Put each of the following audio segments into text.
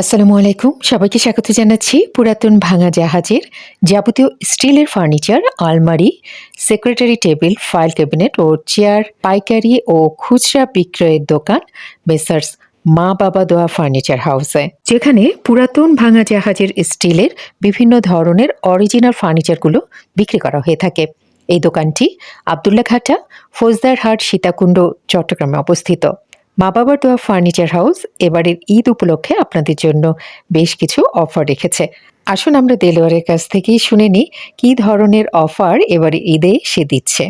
আসসালামু আলাইকুম। সবাইকে স্বাগত জানাচ্ছি পুরাতন ভাঙা জাহাজের যাবতীয় স্টিলের ফার্নিচার, আলমারি, সেক্রেটারি টেবিল, ফাইল ক্যাবিনেট ও চেয়ার, পাইকারি ও খুচরা বিক্রয়ের দোকান মেসার্স মা বাবা দোয়া ফার্নিচার হাউসে, যেখানে পুরাতন ভাঙা জাহাজের স্টিলের বিভিন্ন ধরনের অরিজিনাল ফার্নিচারগুলো বিক্রি করা হয়ে থাকে। এই দোকানটি আবদুল্লা ঘাটা ফৌজদারহাট সীতাকুণ্ড, চট্টগ্রামে অবস্থিত। মা বাবার দোয়া ফার্নিচার হাউস এবারের ঈদ উপলক্ষে আপনাদের জন্য বেশ কিছু অফার রেখেছে। আসুন আমরা দেলোয়ারের কাছ থেকেই শুনে নিই, কী ধরনের অফার এবারে ঈদে সে দিচ্ছে।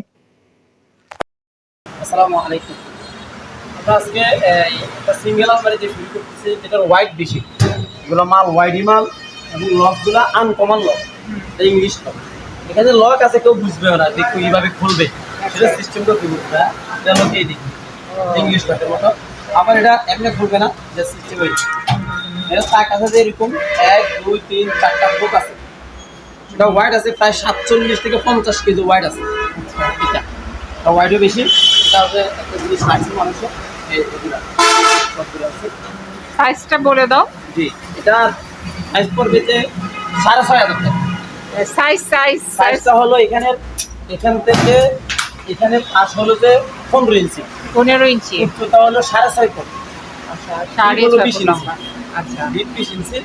এখানে লক আছে, কেউ বুঝবে না যে এইভাবে খুলবে। সেটা সিস্টেমটা কি বুঝবে? এটা লোকে দেখি। ইংলিশ লকের মতো। আবার এটা এমনি খুলবে না যে সিস্টেম এটা তাক আছে যে এরকম এক দুই তিন চারটা বুক আছে। এটা হোয়াইট আছে প্রায় সাতচল্লিশ থেকে পঞ্চাশ কেজি হোয়াইট আছে। এটা। হোয়াইটও বেশি এটা হচ্ছে একটা জিনিস রাখছে মানুষের। সাইজটা বলে দাও। জি এটা সাইজ পড়বে যে সাড়ে ছয় হাজার টাকা। সাইজ সাইজ সাইজ সাইজটা হলো এখানে এখান থেকে এখানে পাশ হলো যে পনেরো ইঞ্চি। পনেরো ইঞ্চি। উচ্চতা হলো সাড়ে ছয় ফুট। আচ্ছা সাড়ে হলো ছয় 20 ফুট ইঞ্চি। আচ্ছা। বিশ ইঞ্চি।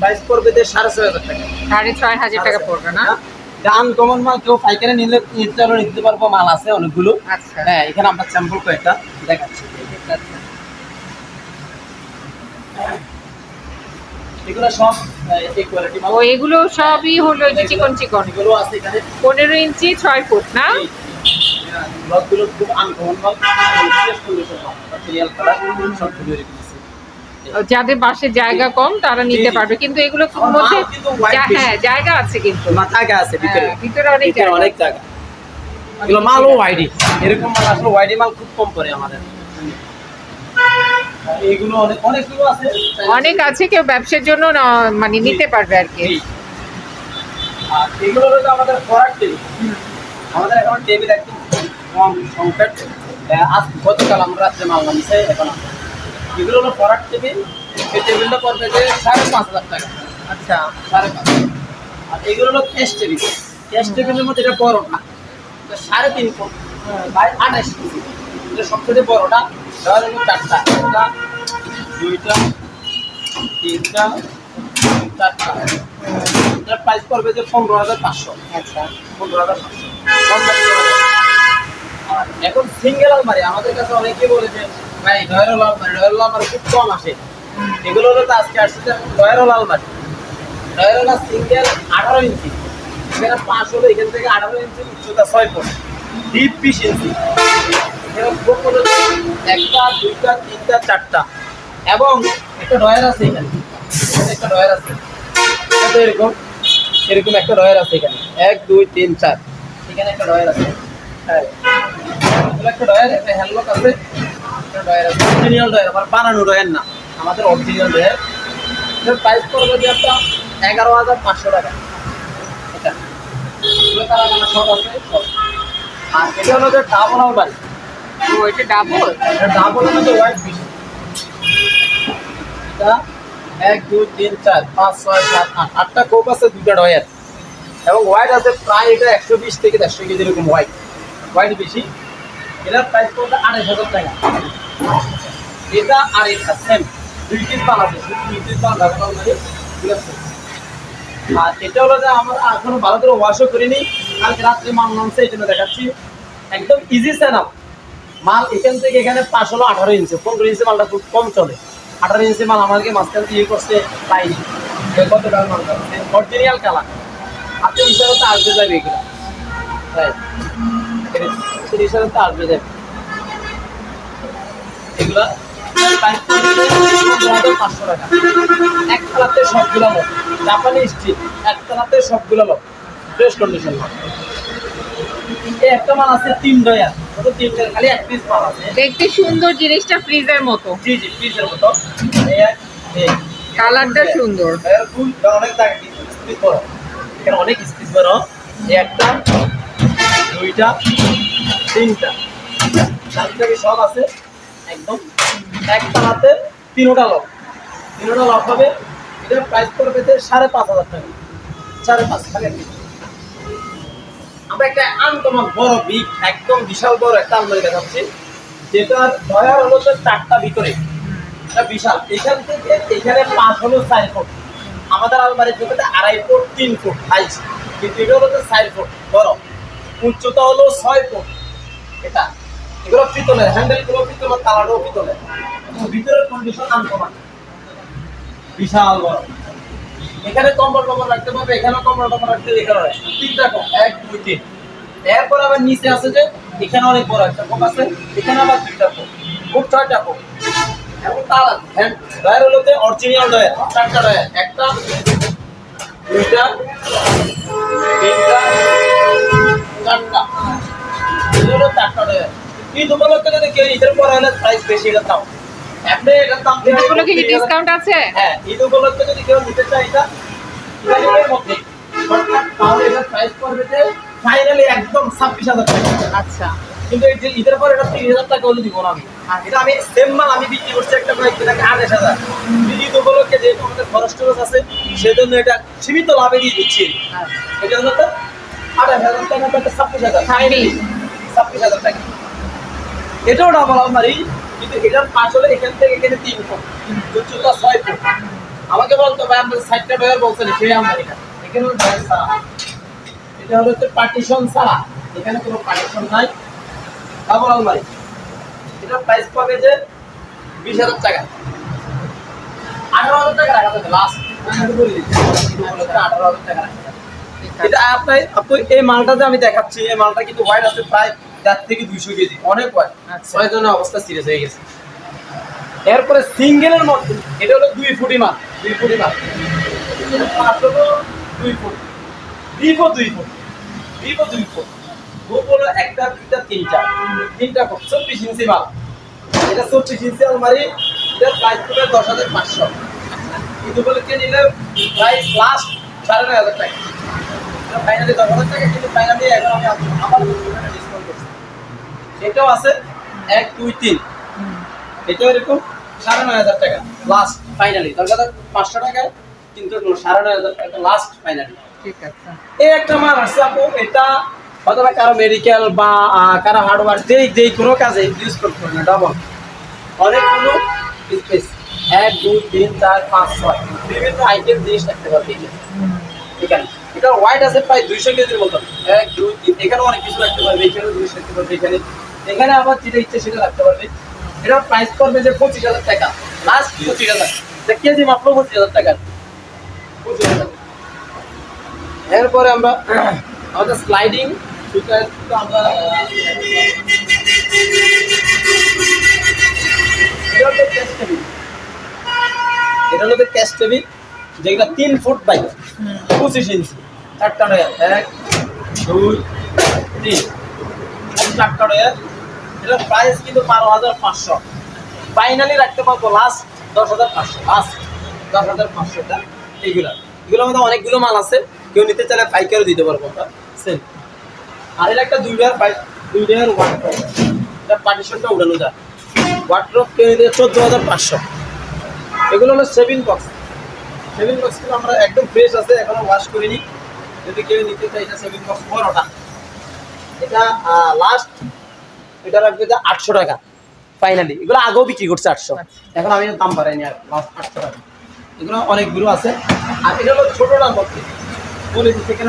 সাইজ পড়বে যে সাড়ে ছয় হাজার টাকা। সাড়ে ছয় হাজার টাকা পড়বে না? আনকমন মাল কেউ পাইকারি নিলে নিতে নিতে পারব মাল আছে অনেকগুলো। আচ্ছা। হ্যাঁ এখানে আমরা স্যাম্পল কয়েকটা দেখাচ্ছি। এগুলো সব এই কোয়ালিটি ও এগুলো সবই হলো যে চিকন চিকন। এগুলো আছে এখানে। পনেরো ইঞ্চি ছয় ফুট না? খুব আনকমন মাল মাল কালার যাদের বাসে জায়গা কম তারা নিতে। পারবে। কিন্তু এগুলো আমার মধ্যে মাল। হ্যাঁ জায়গা আছে কিন্তু। না জায়গা আছে ভিতরে হ্যাঁ, ভিতরে। অনেক জায়গা। অনেক জায়গা। এগুলো মালও ওয়াইডি এরকম মাল আসলে ওয়াইডি মাল খুব কম পড়ে আমাদের। এগুলো অনেক অনেকগুলো আছে। অনেক আছে কেউ ব্যবসার জন্য মানে নিতে পারবে আর কি। আর এগুলো হলো আমাদের ফরাক টেবিল আমাদের এখন টেবিল একদম কম সংখ্যার আজ গতকাল আমরা রাত্রে মাল নামছে এখন। এগুলো হলো ফরাক টেবিল এই টেবিলটা পড়বে যে সাড়ে পাঁচ হাজার টাকা। আচ্ছা। সাড়ে পাঁচ আর এগুলো হলো ক্যাশ টেবিল ক্যাশ টেবিলের মধ্যে এটা বড় না সাড়ে তিন ফুট বাই আঠাশ কেজি এটা সবথেকে বড়টা ধর হলো চারটা। দুইটা তিনটা চারটা এটার প্রাইস পড়বে যে পনেরো হাজার পাঁচশো। আচ্ছা। পনেরো হাজার পাঁচশো। আর এখন সিঙ্গেল আলমারি আমাদের কাছে বলে যে ভাই ডয়ারল আলমারি ডয়ারল আলমারি খুব কম আসে। এগুলো হলো তো আজকে আসছে ডয়ারল আলমারি। ডয়ারল সিঙ্গেল আঠারো ইঞ্চি। এখানে পাঁচ হলো এখান থেকে আঠারো ইঞ্চি উচ্চতা ছয় ফুট। ডিপ বিশ ইঞ্চি। এখানে বুক একটা দুইটা তিনটা চারটা। এবং একটা ডয়ার আছে এখানে। একটা ডয়ার আছে। তো এরকম এরকম একটা ডয়ার আছে এখানে। এক দুই তিন চার। এখানে একটা ডয়ার আছে। হ্যাঁ। একটা ডয়ার একটা হ্যান্ডলক আছে একটা ডয়ার আছে। অরিজিনাল ডয়ার আমার বানানো ডয়ার না। আমাদের অরিজিনাল ডয়ার এটার প্রাইস পড়বে যে একটা এগারো হাজার পাঁচশো টাকা। এটা। সব আছে সব আর এটা হলো যে ডাবল আলমারি ও এটা ডাবল এটা ডাবল হলো হোয়াইট বিশ এটা এক, দুই, তিন, চার, পাঁচ, ছয়, সাত, আট। আটটা কোপ আছে দুটা ডয়ার এবং হোয়াইট আছে, প্রায় এটা একশো বিশ থেকে দেড়শো কেজি এরকম হোয়াইট হোয়াইট বেশি। এটার প্রাইস পড়বে আড়াই হাজার টাকা। এটা আর এটা সেম দুই পিস মাল আছে দুই পিস মাল ডাবল আলমারি আর এটা হলো যে আমরা এখনও ভালো করে ওয়াশও করিনি। কালকে রাত্রে মাল নামছে, এই জন্য দেখাচ্ছি। একদম ইজি সেট মাল এখান থেকে এখানে পাঁচ হলো আঠারো ইঞ্চি পনেরো ইঞ্চি মালটা খুব কম চলে। আঠারো ইঞ্চি মাল আমাদেরকে মাঝখান দিয়ে করছে পাইনি কত টাকা মাল অরিজিনাল কালার আপনি হিসাবে তো আসবে যাবে এগুলো সেই হিসাবে তো আসবে যাবে। এগুলা পাঁচশো টাকা। এক সবগুলো লোক। জাপানি স্টিল, এক সবগুলো লোক। ফ্রেশ কন্ডিশন একটা মাল আছে তিন ডয়ার ওটা তিন খালি এক পিস মাল আছে। দেখতে সুন্দর জিনিসটা ফ্রিজের মতো। জি জি মতো। কালারটা সুন্দর। অনেক টাকা কিন্তু স্পিস বড়। এখানে অনেক স্পিস বড়। একটা দুইটা তিনটা। চারটা সব আছে একদম। এক তালাতে তিনোটা লোক। তিনটা লক হবে এটার প্রাইস পড়বে সাড়ে পাঁচ হাজার টাকা। সাড়ে পাঁচ খালি একটা। আমরা একটা আনকমন বড় বিগ একদম বিশাল বড় একটা আলমারি দেখাচ্ছি, যেটার ডয়ার হলো তো চারটা ভিতরে। বিশাল। এখান থেকে এখানে পাঁচ হলো চার ফুট। আমাদের আলমারির জন্য আড়াই ফুট, তিন ফুট হাইট কিন্তু এটা হলো তো চার ফুট বড়। উচ্চতা হলো ছয় ফুট। এটা। এগুলো পিতলের হ্যান্ডেলগুলো পিতলের তালাটাও পিতলের ভিতরের কন্ডিশন আনকমন। বিশাল বড়। এখানে কম্বল টম্বল রাখতে পারবে কম্বল টম্বল রাখতে এখানে। তিনটা এক, দুই, তিন। এরপর আবার নিচে আছে যে, এখানে অনেক বড় একটা কোপ আছে, এখানে আবার এবং তালা হ্যান্ড ডয়ার হলোতে অরিজিনাল ডয়ার চারটা ডয়ার একটা, দুইটা, তিনটা, চারটা। চারটা ডয়ার ঈদ উপলক্ষে যদি কেউ ঈদের পরে হলে প্রাইস বেশি দাম কি ডিসকাউন্ট আছে? হ্যাঁ ঈদ উপলক্ষে যদি কেউ নিতে চায় এটা ইতালির মধ্যে। তাহলে এটার প্রাইস পড়বে যে ফাইনালি একদম ছাব্বিশ হাজার টাকা। আচ্ছা। কিন্তু এই যে ঈদের পর এটা তিরিশ হাজার টাকা হলে দিব না আমি। এটা আমি সেম মাল আমি বিক্রি করছি একটা কয়েকটি টাকা আঠাশ হাজার। ঈদ উপলক্ষে যেহেতু আমাদের খরচ টরচ আছে সেজন্য এটা সীমিত লাভে দিয়ে দিচ্ছি। এটা হলো তো আঠাশ হাজার টাকা ছাব্বিশ হাজার। ফাইনালি ছাব্বিশ হাজার টাকা। এটাও ডাবল আলমারি। কিন্তু এটার পাঁচ হলে এখান থেকে এখানে তিন ফুট উচ্চতা ছয় ফুট আমাকে বলতো, ভাই আমাদের সাইডটা ডয়ার বলছেন সেই আলমারিটা এখানে। হলো এটা হলো হচ্ছে পার্টিশন ছাড়া এখানে কোনো পার্টিশন নাই। ডাবল আলমারি এটা প্রাইস পাবে যে বিশ হাজার টাকা। আঠারো হাজার টাকা রাখা যাবে লাস্ট আঠারো হাজার টাকা এটা আপনার আপনি এই মালটা যে আমি দেখাচ্ছি, এই মালটা কিন্তু হোয়াইট আছে প্রায় চার থেকে দুইশো কেজি। অনেক আচ্ছা। ছয় জনের অবস্থা সিরিয়াস হয়ে গেছে। এরপরে সিঙ্গেলের মধ্যে এটা হলো দুই ফুটি মাল। দুই ফুটি এটা হলো দুই ফুট। ডিপও দুই ফুট। ডিপও দুই ফুট। বুক হলো একটা দুইটা তিনটা। তিনটা ফুট। চব্বিশ ইঞ্চি মাল। এটা চব্বিশ ইঞ্চি আলমারি। এটার প্রাইস পড়বে দশ হাজার পাঁচশো। কিন্তু বলে কে নিলে? প্রাইস লাস্ট সাড়ে নয় হাজার টাকা। ফাইনালি দশ হাজার টাকা কিন্তু ফাইনালি এখন আমি আমার এটাও আছে এক দুই তিন। এটাও এরকম সাড়ে নয় হাজার টাকা লাস্ট ফাইনালি দশ হাজার পাঁচশো টাকায় কিন্তু সাড়ে নয় হাজার টাকা লাস্ট ফাইনালি ঠিক আছে। এই একটা মাল আসছে আপু এটা হয়তো বা কারও মেডিকেল বা কারও হার্ডওয়ার যেই যেই কোনো কাজে ইউজ করতে হবে ডবল অনেকগুলো স্পেস এক দুই তিন চার পাঁচ ছয়। বিভিন্ন আইটেম জিনিস রাখতে পারবে এখানে। এখানে। এটা হোয়াইট আছে প্রায় দুইশো কেজির মতন। এক দুই তিন। এখানে অনেক কিছু রাখতে পারবে এখানে জিনিস রাখতে পারবে এখানে এখানে আবার যেটা ইচ্ছে সেটা রাখতে পারবে। এটার প্রাইস করবে যে পঁচিশ হাজার টাকা। লাস্ট পঁচিশ হাজার। এটা কেজি মাত্র পঁচিশ হাজার টাকা। এরপরে আমরা, আমাদের স্লাইডিং আমরা, এটা হলো ক্যাশ টেবিল এটা যেটা তিন ফুট বাই পঁচিশ ইঞ্চি চারটা এক, দুই, তিন। চারটা ডয়ার এটার প্রাইস কিন্তু বারো হাজার পাঁচশো। ফাইনালি রাখতে পারব লাস্ট দশ হাজার পাঁচশো লাস্ট দশ হাজার পাঁচশোটা এইগুলা এগুলো। আমাদের অনেকগুলো মাল আছে, কেউ নিতে চাইলে পাইকারও দিতে পারব আমরা সেল আর এর একটা দুই ডয়ার দুই ডয়ার ওয়ান এটা পার্টিশনটা উড়ানো যায় ওয়ার্ড্রপ কেউ নিতে চোদ্দ হাজার পাঁচশো। এগুলো হলো সেভিং বক্স সেভিং বক্সগুলো আমরা একদম ফ্রেশ আছে, এখনও ওয়াশ করিনি। যদি কেউ নিতে চাই এটা সেভিং বক্স বড়টা। এটা লাস্ট এটা লাগবে যে আটশো টাকা ফাইনালি এগুলো আগেও বিক্রি করছে আটশো। এখন আমি দাম বাড়াইনি আর লাস্ট আটশো টাকা। এগুলো অনেকগুলো আছে। আর এটা হলো ছোটোটার মধ্যে বলে দিচ্ছি কেন।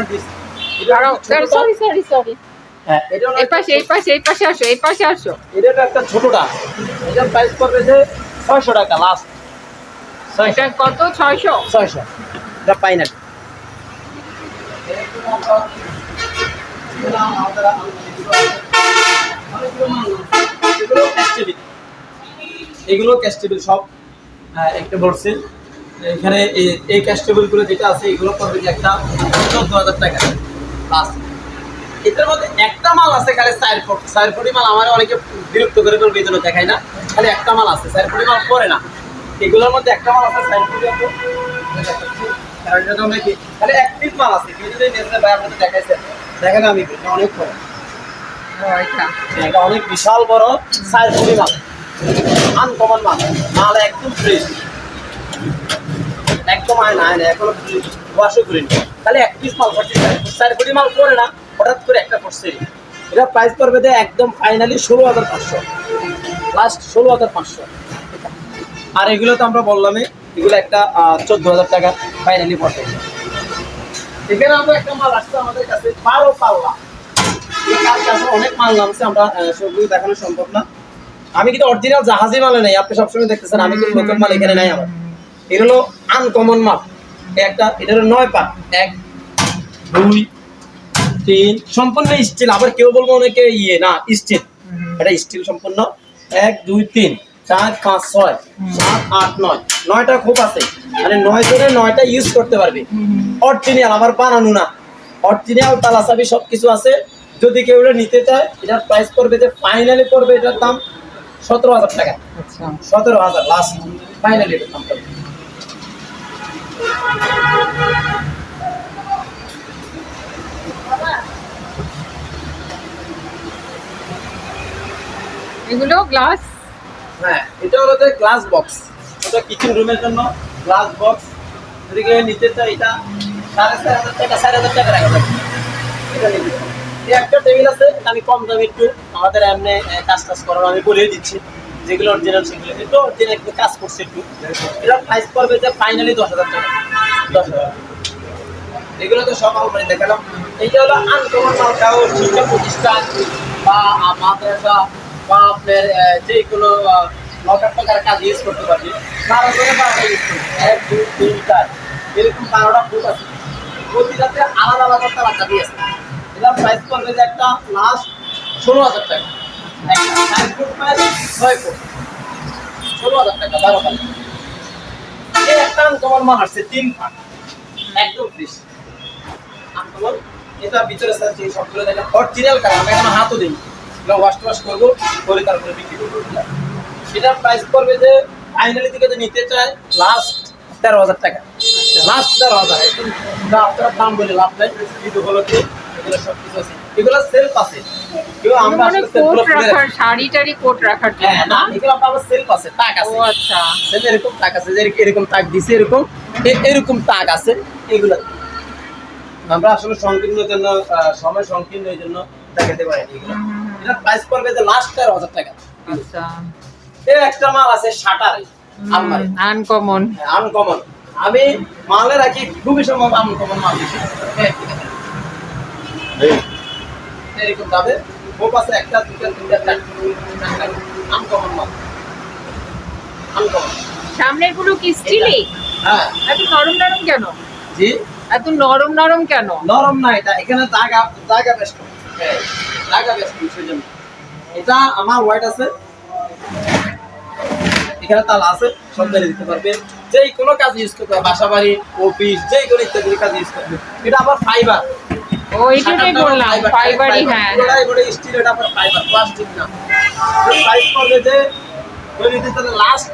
সরি সরি সরি হ্যাঁ এটা এই পাশে এই পাশে এই পাশে আসো এই পাশে আসো। এটা হলো একটা ছোটটা এটার প্রাইস পড়বে যে ছয়শো টাকা লাস্ট কত? ছয়শো? ছয়শো। এটা ফাইনাল এগুলো ক্যাশ সব একটা বলছে এখানে এই- ক্যাশ যেটা আছে, এগুলো পড়বে একটা চোদ্দ হাজার টাকা। লাস্ট এটার মধ্যে একটা মাল আছে খালি চার ফুট। মাল আমার অনেকে বিরক্ত করে ফেলবে এই জন্য না। খালি একটা মাল আছে, চার মাল পরে না। এগুলোর মধ্যে একটা মাল আছে, চার ফুটি আছে কারণ এটা তো আমরা কি- খালি এক পিস মাল আছে। দেখাইছে। দেখেন আমি অনেক বড় এটা অনেক বিশাল বড় চার ফুটি মাল আনকমন মাল। মাল একদম ফ্রেশ এরকম আয় না আয় না এখনও ওয়াশও করিনি তাহলে এক পিস মাল করছে। চার কোটি মাল করে না, হঠাৎ করে একটা করছে এটা প্রাইস পড়বে যে একদম ফাইনালি ষোলো হাজার পাঁচশো। লাস্ট ষোলো হাজার পাঁচশো। আর এগুলো তো আমরা বললামই, এগুলো একটা চোদ্দ হাজার টাকা ফাইনালি পড়বে। এখানে আমরা একটা মাল আসছে আমাদের কাছে, বারো পাল্লা। অনেক মাল নামছে আমরা আহ, দেখানো সম্ভব না। আমি কিন্তু অরিজিনাল জাহাজি মালে নেই আপনি সবসময় দেখতেছেন আমি কিন্তু মাল এখানে নাই আমার। এটা হলো আনকমন মাল। একটা এটা হলো নয় পাট এক দুই তিন সম্পূর্ণ স্টিল আবার কেউ বলব অনেকে ইয়ে না স্টিল এটা স্টিল সম্পূর্ণ। এক দুই তিন চার পাঁচ ছয় সাত আট নয়। নয়টা খুব আছে। মানে নয় জনে নয়টা ইউজ করতে পারবে। অরিজিনাল আমার বানানো না। অরিজিনাল তালা চাবি সব কিছু আছে। যদি কেউ এটা নিতে চায় এটার প্রাইস পড়বে যে ফাইনালি পড়বে এটার দাম সতেরো হাজার টাকা। আচ্ছা। সতেরো হাজার লাস্ট ফাইনালি এটার দাম পড়বে। এগুলো গ্লাস হ্যাঁ এটা হলো যে গ্লাস বক্স এটা কিচেন রুমের জন্য গ্লাস বক্স যদি কেউ নিতে চায় এটা সাড়ে চার হাজার টাকা সাড়ে হাজার টাকা রাখা এটা নিতে একটা টেবিল আছে, আমি কম দামে একটু আমাদের এমনি কাজ টাজ করার আমি বলে দিচ্ছি। যেগুলো অরিজিনাল সেগুলো একটু অরিজিনাল কাজ করছে একটু। এটা প্রাইস পড়বে যে ফাইনালি দশ হাজার টাকা। দশ হাজার এগুলো তো সব আলমারি দেখালাম। এইটা হলো আনকমন মালটাও শিক্ষা প্রতিষ্ঠান বা মাদ্রাসা বা আপনার যে কোনো লকার টকার কাজ ইউজ করতে পারবে। বারো করে বারোটা ইউজ করবে। এক, দুই, তিন, চার। এরকম বারোটা ফুট আছে। প্রতিটাতে আলাদা আলাদা তালা চাবি আছে এটা প্রাইস করবে যে একটা লাস্ট ষোলো হাজার টাকা। Side foot. প্রাইস ছয় ফুট এটা এখন হাতও দিই এগুলো ওয়াশ ওয়াশ করব করে তারপরে বিক্রি করব সেটার প্রাইস পড়বে যে ফাইনালি থেকে যদি নিতে চায় লাস্ট তেরো হাজার টাকা। লাস্ট তেরো হাজার আপনার দাম বলে লাভ নাই। কিন্তু হলো এগুলো সব কিছু আছে। এগুলো সেলফ আছে। কেউ আমরা মানে আসলে কোট রাখার শাড়ি টাড়ি কোট রাখার জন্য। হ্যাঁ না এগুলো আপনার সেলফ আছে তাক ও আচ্ছা। সেল এরকম তাক আছে যে এরকম তাক দিছে এরকম এরকম তাক আছে এগুলো। আমরা আসলে সংকীর্ণের জন্য সময় সংকীর্ণের জন্য দেখাতে পারি এগুলো। এটা প্রাইস পড়বে যে লাস্ট তেরো হাজার টাকা। আচ্ছা। এর একটা মাল আছে শাটারে আলমারি। আনকমন আনকমন আমি মালে রাখি খুবই সম্ভব আনকমন মাল। হ্যাঁ, এরকম দামে হোপ আছে একটা দুটা তিনটা চারটা। আনকমন মাল আনকমন সামনেরগুলো কি স্টিলি? হ্যাঁ। এত নরম নরম কেন? জি? এত নরম নরম কেন? নরম না এটা। এখানে জায়গা জায়গা বেশ। হ্যাঁ, বেশ সেজন্য। এটা আমার ওয়াইট আছে। এখানে তালা আছে। জায়গায় দিতে পারবে। যে কোনো কাজ ইউজ করতে বাসা বাড়ি অফিস যে কোনো ইত্যাদি কাজ ইউজ করবে এটা আবার ফাইবার ও বললাম ফাইবারই হ্যাঁ। স্টিল এটা আবার ফাইবার প্লাস্টিক না। প্রাইস পড়বে যে ওই নিতে লাস্ট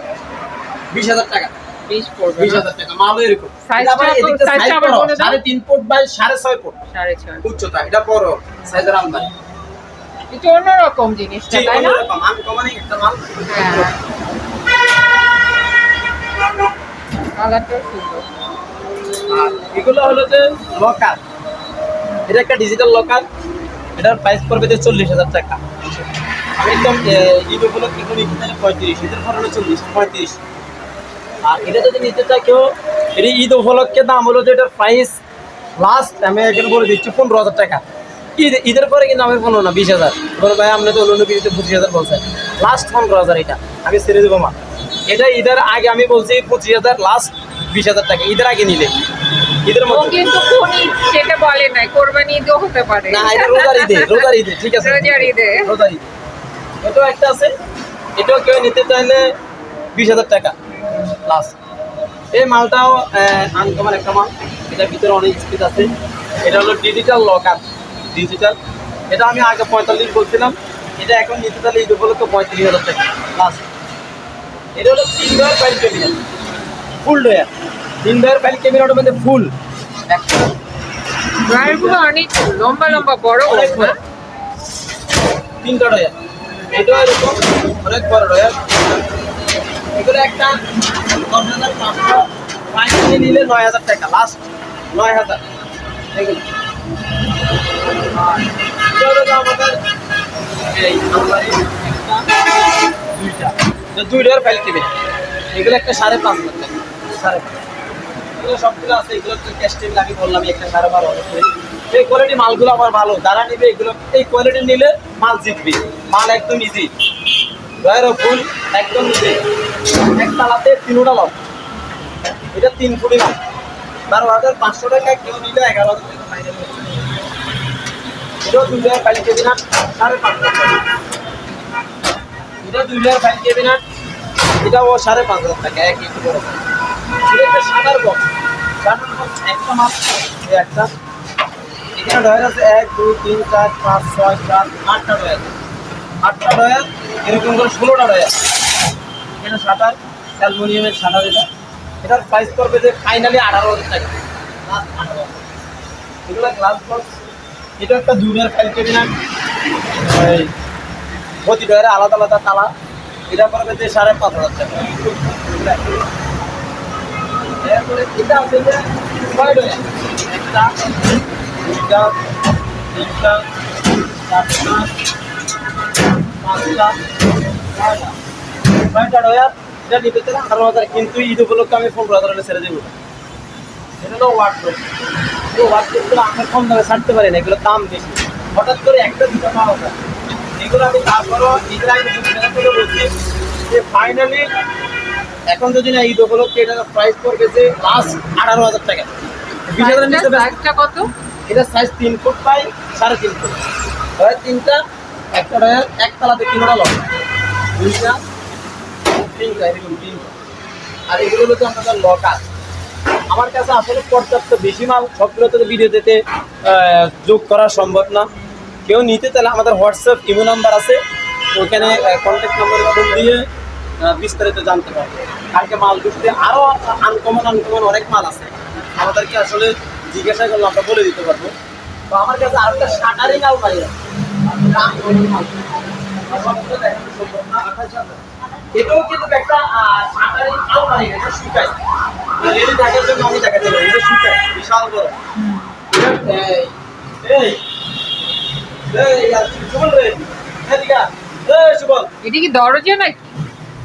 বিশ হাজার টাকা। পড়বে এরকম। এটা আবার বলে দাও। Foot by foot. উচ্চতা এটা বড় সাইজের এটা অন্যরকম জিনিসটা তাই না? অন্যরকম, একটা মাল। হ্যাঁ। কালারটা সুন্দর। আর এগুলো হলো যে লকার এটা একটা ডিজিটাল লকার এটার প্রাইস পড়বে যে চল্লিশ হাজার টাকা। আমি একদম ঈদ উপলক্ষে এখানে পঁয়ত্রিশ ঈদের পর চল্লিশ, পঁয়ত্রিশ। আর এটা যদি নিতে চায় কেউ এটা ঈদ উপলক্ষে দাম হলো যে এটার প্রাইস লাস্ট আমি এখানে বলে দিচ্ছি পনেরো হাজার টাকা। ঈদ, ঈদের পরে কিন্তু আমি পনেরো না, বিশ হাজার। বলো ভাই, আপনি তো অন্য কিছুতে পঁচিশ হাজার বলছেন। লাস্ট পনেরো হাজার এটা, আমি ছেড়ে দেবো মা। এটা ঈদের আগে আমি বলছি পঁচিশ হাজার লাস্ট বিশ হাজার টাকা, ঈদের আগে নিলে। ঈদের মধ্যে? কিন্তু কোন ঈদ সেটা বলে নাই কোরবানি ঈদও হতে পারে। না এটা রোজার ঈদে রোজার ঈদে ঠিক আছে। রোজার ঈদে। রোজার ঈদে। এটাও একটা আছে এটাও কেউ নিতে চাইলে বিশ হাজার টাকা লাস্ট এই মালটাও আনকমন একটা মাল এটার ভিতরে অনেক স্পিড আছে। এটা হলো ডিজিটাল লকার ডিজিটাল এটা আমি আগে পঁয়তাল্লিশ বলছিলাম এটা এখন নিতে চাইলে ঈদ উপলক্ষে পঁয়ত্রিশ হাজার টাকা লাস্ট এটা হলো তিন ডয়ার ক্যাবিনেট ফুল ডয়ার তিন ডয়ার ফাইল ক্যাবিনেটের মধ্যে ফুল। একটা ড্রয়ারগুলো অনেক লম্বা লম্বা বড়? তিনটা ডয়ার এটাও এরকম অনেক বড় ডয়ার এগুলো একটা দশ হাজার পাঁচশো। ফাইনালি ফাইনালি নিলে নয় হাজার টাকা লাস্ট নয় হাজার। এগুলো। এটা আমাদের এই দুইটা। দুইটার ফাইল কেবে এগুলো একটা সাড়ে পাঁচ হাজার টাকা। সাড়ে পাঁচ। এগুলো সবগুলো আছে, এগুলো ক্যাশ টেবিল আমি বললাম, একটা সাড়ে বারো। এই কোয়ালিটি মালগুলো আমার ভালো, যারা নিবে এগুলো, এই কোয়ালিটি নিলে মাল জিতবে। মাল একদম ইজি রয়ের ফুল একদম ইজি এক তালাতে তিনটা লক এটা তিন ফুটি মাল বারো হাজার পাঁচশো টাকা কেউ নিলে এগারো হাজার এটাও দুই হাজার ফাইল কেবি না, সাড়ে পাঁচ টাকা। এটা দুই হাজার ফাইল কেবি না, এটাও সাড়ে পাঁচ হাজার টাকা, এক একটু একটা এখানে আছে এক তিন চার পাঁচ ছয় সাত আটটা আটটা ডয়ার এরকম ষোলোটা এটা এটার ফাইনালি আঠারো হাজার টাকা Last 18,000 এগুলো এটা একটা আলাদা আলাদা তালা এটা পড়বে যে সাড়ে পাঁচ হাজার টাকা। এরপরে এটা আছে যে পাঁচটা ছয়টা ডয়ার এটা নিতে আঠারো হাজার কিন্তু ঈদ উপলক্ষে আমি পনেরো হাজার ছেড়ে দেবো এটা হলো ওয়ার্ডরোব এই দামে ছাড়তে পারি না এগুলো দাম বেশি হঠাৎ করে একটা দুটো পাওয়া যায় এগুলো আমি তারপরও আগে বলছি যে ফাইনালি এখন যদি না ঈদ উপলক্ষে এটা প্রাইস পড়বে যে লাস্ট আঠারো হাজার টাকা। বিশ হাজার নিচে কত? এটা সাইজ তিন ফুট বাই সাড়ে তিন ফুট হয় তিনটা একটা ডয়ার একতলাতে তিনটা লক দুইটা তিনটা এরকম তিনটা। আর এগুলো হলো তো আমাদের লকার আমার কাছে আসলে পর্যাপ্ত বেশি মাল সবগুলো তো ভিডিও দিতে আহ, যোগ করা সম্ভব না। কেউ নিতে তাহলে আমাদের হোয়াটসঅ্যাপ ইমো নাম্বার আছে। ওখানে কন্ট্যাক্ট নাম্বারে ফোন দিয়ে বিস্তারিত জানতে পারবে। কালকে মাল ঢুকতে আরও আনকমন আনকমন অনেক মাল আছে। আমাদেরকে আসলে জিজ্ঞাসা করলে আমরা বলে দিতে পারব। তো আমার কাছে আরেকটা শাটারিং আলমারি আছে। এটাও কিন্তু একটা শাটারিং এটা বিশাল রে। এটা কি দরজা নাকি?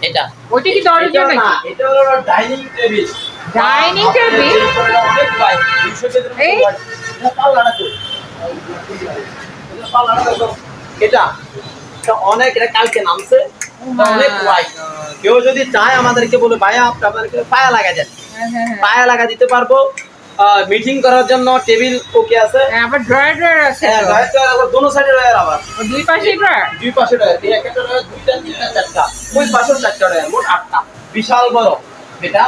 এটা। ওইটা কি দরজা নাকি? এটা হলো ডাইনিং টেবিল Dining table? অনেক ভাই 200 কেজির মতো এই? এটা অনেক এটা কালকে নামছে। অনেক কেউ যদি চায় আমাদেরকে বলে ভাইয়া আপনাদেরকে পায়া লাগা দেন। হ্যাঁ, হ্যাঁ, হ্যাঁ। পায়া লাগা দিতে পারব। মিটিং করার জন্য টেবিল ওকে আছে। হ্যাঁ, আবার ড্রয়ার ড্রয়ার আছে। হ্যাঁ তো। রয়েছে আবার দোনো সাইডে রয়েছে আবার। দুই পাশে ড্রয়ার দুই পাশে রয়েছে এই একটা রয়েছে দুইটা তিনটা চারটা। ওই পাশেও চারটা রয়েছে মোট আটটা। বিশাল বড়। এটা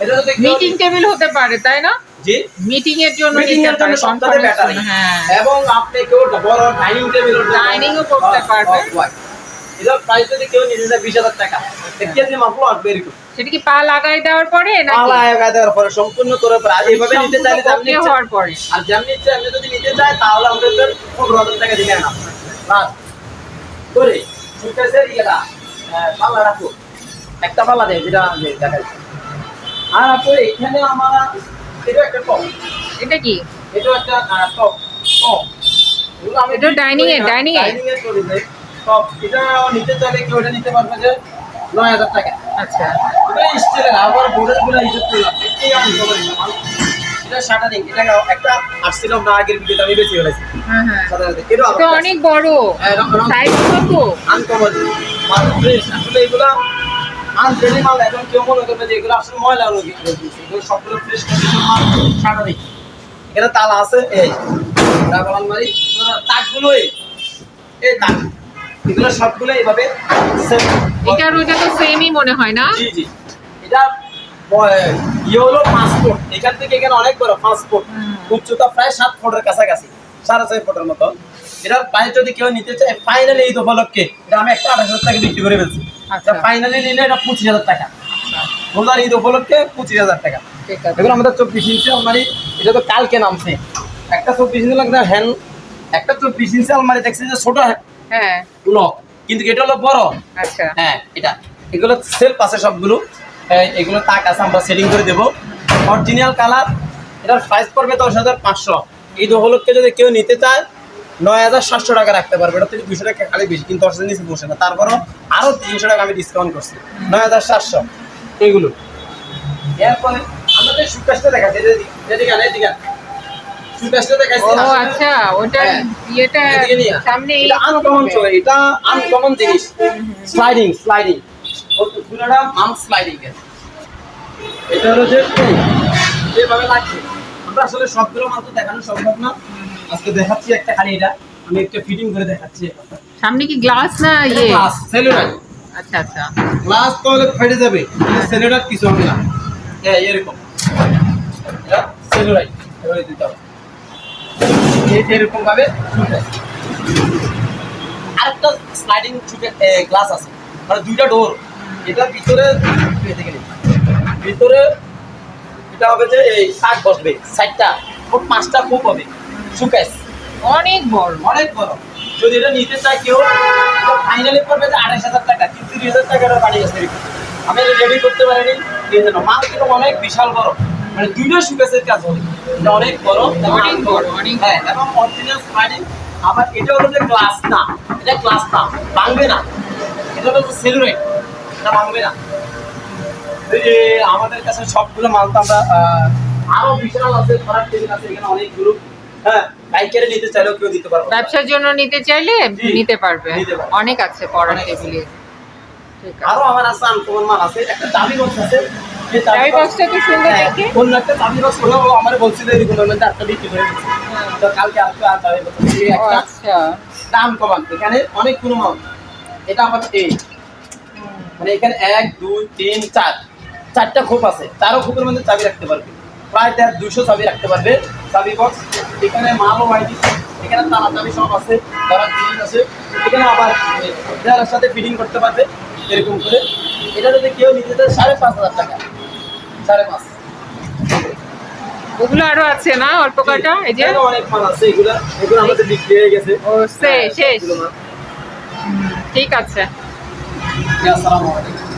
এটা কেউ- মিটিং টেবিল হতে পারে তাই না? জি। মিটিং এর জন্য মিটিং এর জন্য সপ্তাহে ব্যাটারি হ্যাঁ। এবং আপনি কেউ বড় ডাইনিং টেবিল ডাইনিং ও করতে পারবে। এটা প্রাইস যদি কেউ নিতে চায় বিশ হাজার টাকা এক কেজি মাপলো আসবে এরকম সেটা কি পা লাগাই দেওয়ার পরে নাকি? পালা একা দেওয়ার পরে সম্পূর্ণ করে পরে আর এইভাবে নিতে চাইলে আপনি হওয়ার পরে। আর যেমনি ইচ্ছে আপনি যদি নিতে চায় তাহলে আমাদের পনেরো হাজার টাকা দিলে না বাস। করে সুকেশের ইয়েটা পাল্লা রাখো। একটা পাল্লা দেয় যেটা আর আপনি এখানে আমার এটা একটা টপ এটা কি? এটা একটা টপ টপ এটা? ডাইনিং এর করি যে এটা নিতে চাইলে কেউ এটা নিতে পারবে যে নয় হাজার টাকা। আচ্ছা। এটা স্টিলের আবার বোর্ডেরগুলো হিসেব করলাম এই আমি খবর এটা শাটারিং এটা একটা আসছিলাম না আগের ভিডিওতে আমি বেশি ফেলেছি হ্যাঁ হ্যাঁ। এটা এটা অনেক বড়। সাইজ কত? আনকমন মাল ফ্রেশ আসলে এগুলা আনফ্রেশি মাল এখন কেউ মনে করবে যে এগুলো আসলে ময়লা এগুলো সবগুলো ফ্রেশ কন্ডিশন মাল শাটারিং এখানে তালা আছে এই ডাবল আলমারি। তাকগুলো এই তাক। এগুলো সবগুলো এইভাবে সেম এটার ওইটা তো সেমই মনে হয় না? জি জি। এটা ইয়ে হলো ফুট এখান থেকে এখানে অনেক বড় ফুট উচ্চতা প্রায় সাত ফুটের কাছাকাছি সাড়ে ছয় ফুটের মতো। এটার প্রাইস যদি কেউ নিতে চায় ফাইনালি এই উপলক্ষে এটা আমি একটা আঠাশ হাজার টাকা বিক্রি করে ফেলছি। আচ্ছা। ফাইনালি নিলে এটা পঁচিশ হাজার টাকা। রোজার ঈদ উপলক্ষে পঁচিশ হাজার টাকা। এগুলো আমাদের চব্বিশ ইঞ্চি আলমারি এটা তো কালকে নামছে। একটা চব্বিশ ইঞ্চি লাগবে হ্যান্ড একটা চব্বিশ ইঞ্চি আলমারি দেখছি যে ছোট হ্যাঁ। কিন্তু এটা হলো বড়। আচ্ছা। হ্যাঁ এটা। এগুলো সেলফ আছে সবগুলো। এগুলো তাক আছে আমরা সেটিং করে দেবো। অরিজিনাল কালার এটার প্রাইস পড়বে দশ হাজার পাঁচশো। এই দোহলককে যদি কেউ নিতে চায় নয় হাজার সাতশো টাকা রাখতে পারবে। এটা থেকে দুশো টাকা খালি বেশি কিন্তু দশ হাজার নিচে বসে না। তারপরও আরও তিনশো টাকা আমি ডিসকাউন্ট করছি। নয় হাজার সাতশো। এগুলো। এরপরে আমাদের সুকাশটা দেখাচ্ছি এদিকে এদিকে ও আচ্ছা ওটা হ্যাঁ। ইয়েটা। সামনে আনকমন চলে এটা আনকমন জিনিস। স্লাইডিং স্লাইডিং পুরোটা মাল স্লাইডিং এটা হলো যে যেভাবে লাগছে। আমরা আসলে সবগুলো মাল তো দেখানো সম্ভব না। আজকে দেখাচ্ছি একটা খালি এটা। আমি একটা ফিটিং করে দেখাচ্ছি সামনে কি গ্লাস না ইয়ে? গ্লাস আচ্ছা আচ্ছা। গ্লাস তো হলে ফেটে যাবে কিছু হবে না। হ্যাঁ এরকম। সেলুলাইট এবারে দিতে হবে। এই- এরকম ভাবে আরেকটা স্লাইডিং গ্লাস আছে। মানে দুইটা ডোর এটা ভিতরে ভিতরে এটা হবে যে এই শাক বসবে। সাইডটা মোট পাঁচটা কূপ হবে। সুকেস অনেক বড়। অনেক বড়। যদি এটা নিতে চাই কেউ ফাইনালি পড়বে যে আড়াইশ হাজার টাকা কিন্তু তিরিশ হাজার টাকা বাড়ি গেছে আমি রেডি করতে পারিনি মাল কিন্তু অনেক বিশাল বড়। মানে দুইটা সুকেসের কাজ হবে। এটা অনেক বড় অনেক অনেক হ্যাঁ এবং অরিজিনাল আবার এটা হলো যে না এটা না ভাঙবে না। এটা হলো এটা ভাঙবে না। আমাদের কাছে সবগুলো মাল তো আমরা আরও বিশাল আছে খারাপ টেবিল আছে এখানে অনেকগুলো হ্যাঁ পাইকারি নিতে চাইলেও কেউ দিতে পারব ব্যবসার জন্য নিতে চাইলে নিতে পারবে। অনেক আছে পড়ার টেবিলে। ঠিক আরও আমার আছে আনকমন মাল আছে একটা চাবি বক্স আছে চাবি বক্সটা তো সুন্দর হ্যাঁ, দেখে। অন্য একটা চাবি বক্স ওরাও আমার বলছিল এরকম মধ্যে একটা বিক্রি করে দিচ্ছে তো কালকে আজকে আর চাবি বক্স আচ্ছা। দাম কমান। এখানে অনেকগুলো মাল এটা আবার এই। মানে এখানে এক দুই তিন চার। চারটা খোপ আছে। চারও খোপের মধ্যে চাবি রাখতে পারবে। প্রায় দেড় দুশো চাবি রাখতে পারবে চাবি বক্স এখানে মালও বাইটি এখানে তালা চাবি সব আছে। ধরার জিনিস আছে। এখানে আবার দেওয়ার সাথে ফিটিং করতে পারবে। এরকম করে। এটা যদি কেউ নিতে চায় সাড়ে পাঁচ হাজার টাকা। সাড়ে পাঁচ। ওগুলো আরও আছে না? অল্প কটা এই যে? অনেক মাল আছে এগুলো এগুলো আমাদের বিক্রি হয়ে গেছে। ও সে হ্যাঁ, শেষ। ঠিক আছে। আসসালামু আলাইকুম।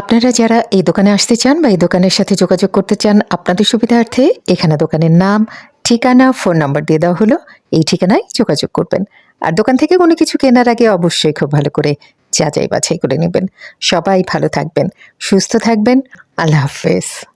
আপনারা যারা এই দোকানে আসতে চান বা এই দোকানের সাথে যোগাযোগ করতে চান আপনাদের সুবিধার্থে এখানে দোকানের নাম ঠিকানা ফোন নাম্বার দিয়ে দেওয়া হলো। এই ঠিকানায় যোগাযোগ করবেন। আর দোকান থেকে কোনো কিছু কেনার আগে অবশ্যই খুব ভালো করে যাচাই বাছাই করে নেবেন। সবাই ভালো থাকবেন সুস্থ থাকবেন। আল্লাহ হাফেজ।